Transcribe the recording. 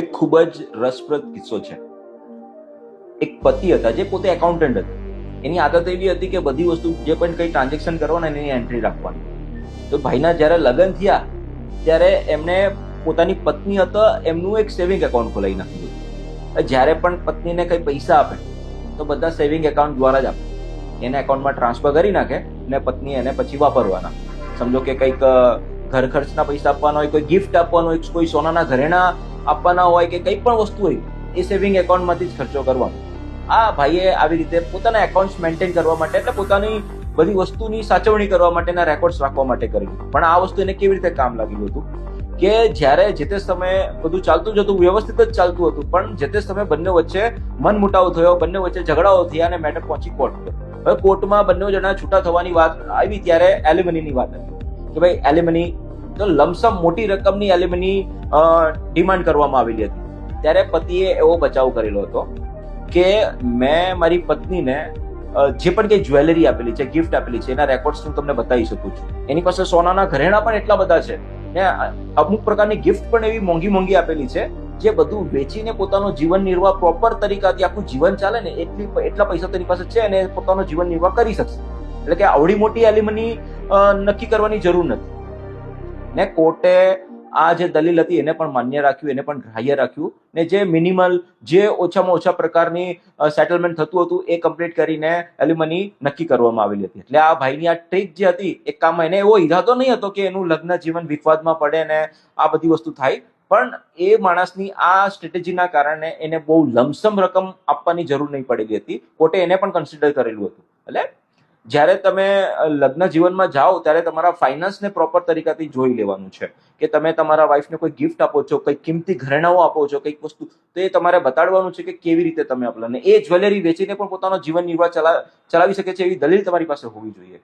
એક ખૂબ જ રસપ્રદ કિસ્સો છે. એક પતિ હતા જે પોતે એકાઉન્ટન્ટ હતા. એની આદત એવી હતી કે બધી વસ્તુ જે પણ કંઈ ટ્રાન્ઝેક્શન કરવાના એની એન્ટ્રી રાખવાની. તો ભાઈના જ્યારે લગ્ન થયા, ત્યારે એમણે પોતાની પત્ની હતા, એમનું એક સેવિંગ એકાઉન્ટ ખોલાવી નાખ્યું જ્યારે પણ પત્નીને કંઈ પૈસા આપે, તો બધા સેવિંગ એકાઉન્ટ દ્વારા જ આપે. એના એકાઉન્ટમાં ટ્રાન્સફર કરી નાખે ને પત્ની એને પછી વાપરવાના. સમજો કે કંઈક ઘર ખર્ચના પૈસા આપવાના હોય, કોઈ ગિફ્ટ આપવાનો હોય, કોઈ સોનાના ઘરેણા આપવાના હોય કે કંઈ પણ વસ્તુ હોય, એ સેવિંગ એકાઉન્ટમાંથી જ ખર્ચો કરવાનો. આ ભાઈએ આવી રીતે પોતાના એકાઉન્ટ્સ મેન્ટેન કરવા માટે એટલે પોતાની બધી વસ્તુની સાચવણી કરવા માટેના રેકોર્ડ્સ રાખવા માટે કર્યું પણ આ વસ્તુ એને કેવી રીતે કામ લાગ્યું હતું? કે જ્યારે જે તે સમયે બધું ચાલતું જ હતું, વ્યવસ્થિત જ ચાલતું હતું, પણ જે તે સમયે બંને વચ્ચે મન મુટાવ થયો, બંને વચ્ચે ઝઘડાઓ થયા અને મેટર પહોંચી કોર્ટ પર. હવે કોર્ટમાં બંને જણા છૂટા થવાની વાત આવી ત્યારે એલિમનીની વાત હતી. કે ભાઈ એલિમની તો લમસમ મોટી રકમની એલિમની ડિમાન્ડ કરવામાં આવેલી હતી. ત્યારે પતિએ એવો બચાવ કરેલો હતો કે મેં મારી પત્નીને જે પણ કંઈ જ્વેલરી આપેલી છે ગિફ્ટ આપેલી છે, એના રેકોર્ડ્સ હું તમને બતાવી શકું છું. એની પાસે સોનાના ઘરેણા પણ એટલા બધા છે ને અમુક પ્રકારની ગિફ્ટ પણ એવી મોંઘી મોંઘી આપેલી છે જે બધું વેચીને પોતાનો જીવન નિર્વાહ પ્રોપર તરીકાથી આખું જીવન ચાલે ને, એટલી એટલા પૈસા તેની પાસે છે અને પોતાનો જીવન નિર્વાહ કરી શકશે. એટલે કે આવડી મોટી એલિમની નક્કી કરવાની જરૂર નથી. ને કોર્ટે આ જે દલીલ હતી એને પણ માન્ય રાખ્યું, એને પણ ગ્રાહ્ય રાખ્યું ને જે મિનિમલ, જે ઓછામાં ઓછા પ્રકારની સેટલમેન્ટ થતું હતું એ કમ્પ્લીટ કરીને એલ્યુમની નક્કી કરવામાં આવેલી હતી. એટલે આ ભાઈની આ ટ્રીક જે હતી એક કામમાં એને એવો ઈરાદો નહીં હતો કે એનું લગ્ન જીવન વિવાદમાં પડે ને આ બધી વસ્તુ થાય. પણ એ માણસની આ સ્ટ્રેટેજીના કારણે એને બહુ લમસમ રકમ આપવાની જરૂર નહીં પડેલી હતી. કોર્ટે એને પણ કન્સિડર કરેલું હતું. એટલે જ્યારે તમે લગ્ન જીવનમાં જાઓ, ત્યારે તમારા ફાઇનાન્સને પ્રોપર તરીકાથી જોઈ લેવાનું છે. કે તમે તમારા વાઈફને કોઈ ગિફ્ટ આપો છો, કંઈક કિંમતી ઘરેણાઓ આપો છો, કંઈક વસ્તુ, તો એ તમારે બતાડવાનું છે કે કેવી રીતે તમે આપણને એ જ્વેલરી વેચીને પણ પોતાનો જીવન નિર્વાહ ચલા, ચલાવી શકે છે એવી દલીલ તમારી પાસે હોવી જોઈએ.